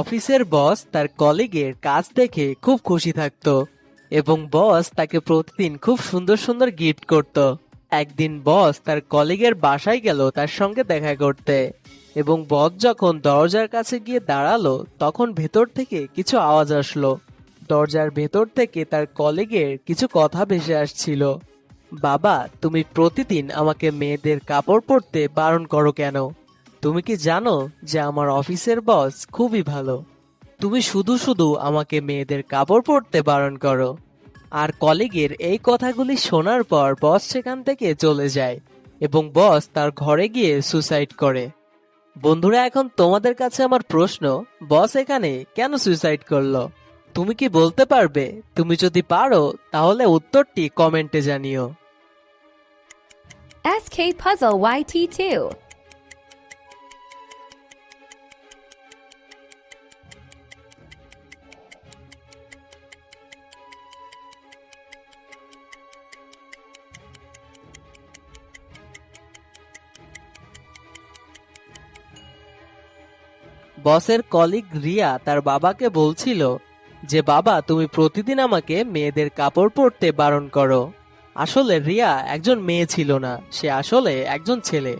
অফিসের বস তার কলিগের কাজ দেখে খুব খুশি থাকতো এবং বস তাকে প্রতিদিন খুব সুন্দর সুন্দর গিফট করত। একদিন বস তার কলিগের বাসায় গেল তার সঙ্গে দেখা করতে এবং বস যখন দরজার কাছে গিয়ে দাঁড়াল তখন ভেতর থেকে কিছু আওয়াজ আসলো। দরজার ভেতর থেকে তার কলিগের কিছু কথা ভেসে আসছিল। বাবা, তুমি প্রতিদিন আমাকে মেয়েদের কাপড় পরতে বারণ করো কেন? তুমি কি জানো যে আমার অফিসের বস খুবই ভালো? তুমি শুধু শুধু আমাকে মেয়েদের কাপড় পরতে বারণ করো। আর কলিগের এই কথাগুলি শোনার পর বস সেখান থেকে চলে যায় এবং বস তার ঘরে গিয়ে সুসাইড করে। বন্ধুরা, এখন তোমাদের কাছে আমার প্রশ্ন, বস এখানে কেন সুইসাইড করল? তুমি কি বলতে পারবে? তুমি যদি পারো, তাহলে উত্তরটি কমেন্টে জানিও। SK Puzzle YT2. বসের কলিগ রিয়া তার বাবাকে বলছিল যে, বাবা, তুমি প্রতিদিন আমাকে মেয়েদের কাপড় পরতে বারণ করো। আসলে রিয়া একজন মেয়ে ছিল না, সে আসলে একজন ছেলে।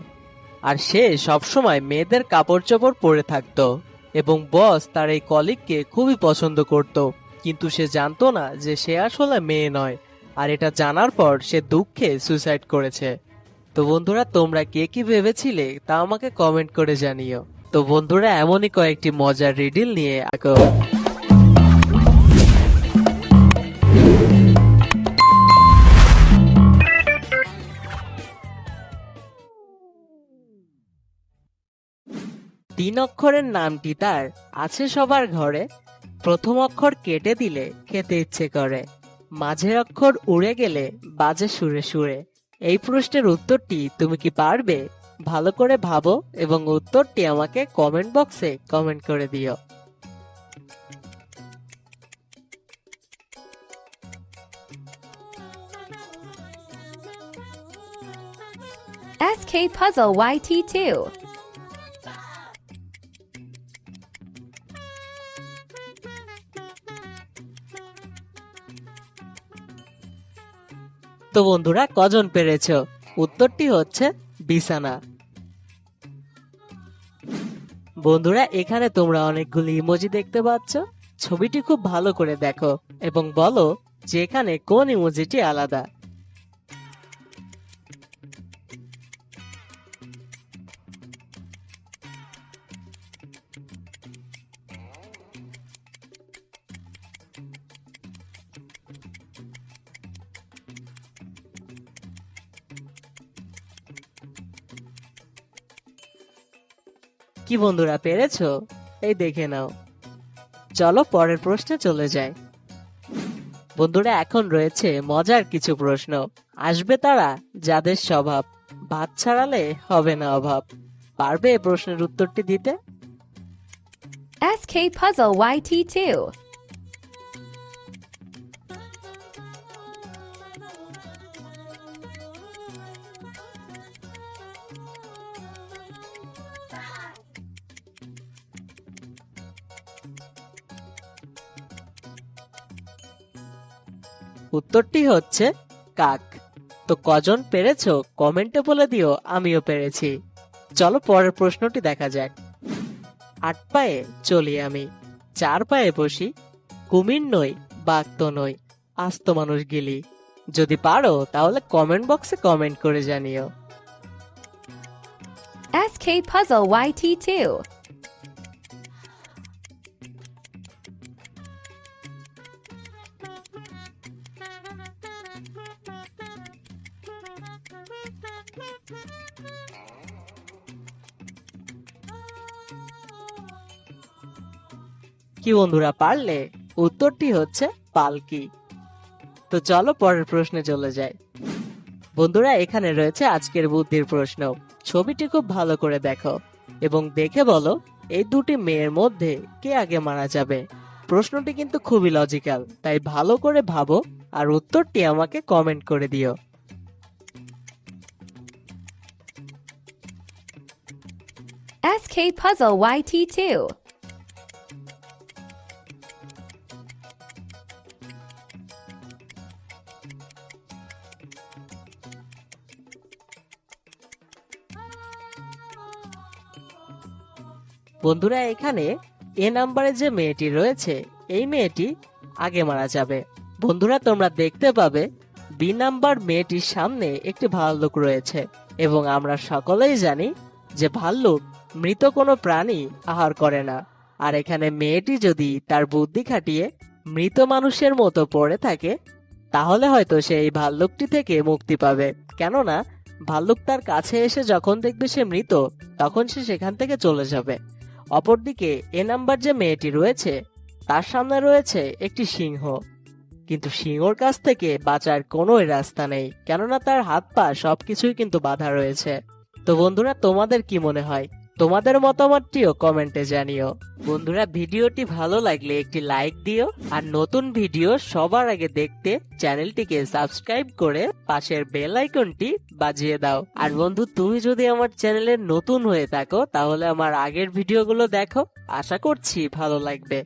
আর সে সবসময় মেয়েদের কাপড় চোপড় পরে থাকতো এবং বস তার এই কলিগকে খুবই পছন্দ করত। কিন্তু সে জানতো না যে, সে আসলে মেয়ে নয় আর এটা জানার পর সে দুঃখে সুইসাইড করেছে। তো বন্ধুরা, তোমরা কে কি ভেবেছিলে তা আমাকে কমেন্ট করে জানিও। তো বন্ধুরা, এমনই কয়েকটি মজার রিডিল নিয়ে তিন অক্ষরের নামটি তার আছে সবার ঘরে। প্রথম অক্ষর কেটে দিলে খেতে ইচ্ছে করে। মাঝের অক্ষর উড়ে গেলে বাজে সুরে সুরে। এই প্রশ্নের উত্তরটি তুমি কি পারবে? ভালো করে ভাবো এবং উত্তরটি আমাকে কমেন্ট বক্সে কমেন্ট করে দিও SK Puzzle YT2. তো বন্ধুরা কজন পেরেছ উত্তরটি হচ্ছে বিছানা। বন্ধুরা, এখানে তোমরা অনেকগুলি ইমোজি দেখতে পাচ্ছ। ছবিটি খুব ভালো করে দেখো এবং বলো যে এখানে কোন ইমোজিটি আলাদা। কি বন্ধুরা পেরেছ? এই দেখে নাও। চলো পরের প্রশ্নে চলে যাই। বন্ধুরা, এখন রয়েছে মজার কিছু প্রশ্ন। আসবে তারা যাদের স্বভাব। ভাত ছাড়ালে হবে না অভাব। পারবে প্রশ্নের উত্তরটি দিতে? SK Puzzle YT2. উত্তরটি হচ্ছে কাক। তো কজন পেরেছ কমেন্টে বলে দিও, আমিও পেরেছি। চলো পরের প্রশ্নটি দেখা যাক। আট পায়ে চলি আমি, চার পায়ে বসি, কুমির নই, বাঘ তো নই, আস্ত মানুষ গিলি। যদি পারো, তাহলে কমেন্ট বক্সে কমেন্ট করে জানিও। SK Puzzle YT2. কি বন্ধুরা, পারলে উত্তরটি হচ্ছে পালকি। তো চলো পরের প্রশ্নে চলে যাই। বন্ধুরা, এখানে রয়েছে আজকের বুদ্ধির প্রশ্ন। ছবিটি খুব ভালো করে দেখো এবং দেখে বলো, এই দুটি মেয়ের মধ্যে কে আগে মারা যাবে? প্রশ্নটি কিন্তু খুবই লজিক্যাল তাই ভালো করে ভাবো আর উত্তরটি আমাকে কমেন্ট করে দিও। Puzzle YT2. বন্ধুরা, এখানে এ নাম্বারে যে মেয়েটি রয়েছে, এই মেয়েটি আগে মারা যাবে বন্ধুরা, তোমরা দেখতে পাবে, বি নাম্বার মেয়েটির সামনে একটি ভাল্লুক রয়েছে, এবং আমরা সকলেই জানি যে ভাল্লুক মৃত কোনো প্রাণী আহার করে না। আর এখানে মেয়েটি যদি তার বুদ্ধি খাটিয়ে মৃত মানুষের মতো পড়ে থাকে, তাহলে হয়তো সে এই ভাল্লুকটি থেকে মুক্তি পাবে। কেননা, ভাল্লুক তার কাছে এসে যখন দেখবে সে মৃত, তখন সে সেখান থেকে চলে যাবে। অপরদিকে, এ নাম্বার যে মেয়েটি রয়েছে, তার সামনে রয়েছে একটি সিংহ। কিন্তু সিংহর কাছ থেকে বাঁচার কোনো রাস্তা নেই, কেননা তার হাত পা সবকিছুই কিন্তু বাধা রয়েছে। তো বন্ধুরা, তোমাদের কি মনে হয়? তোমাদের মতামতটিও কমেন্টে জানিও। বন্ধুরা, ভিডিওটি ভালো লাগলে একটি লাইক দিও আর নতুন ভিডিও সবার আগে দেখতে চ্যানেলটিকে সাবস্ক্রাইব করে পাশের বেল আইকনটি বাজিয়ে দাও। আর বন্ধু, তুমি যদি আমার চ্যানেলে নতুন হয়ে থাকো, তাহলে আমার আগের ভিডিওগুলো দেখো। আশা করছি ভালো লাগবে।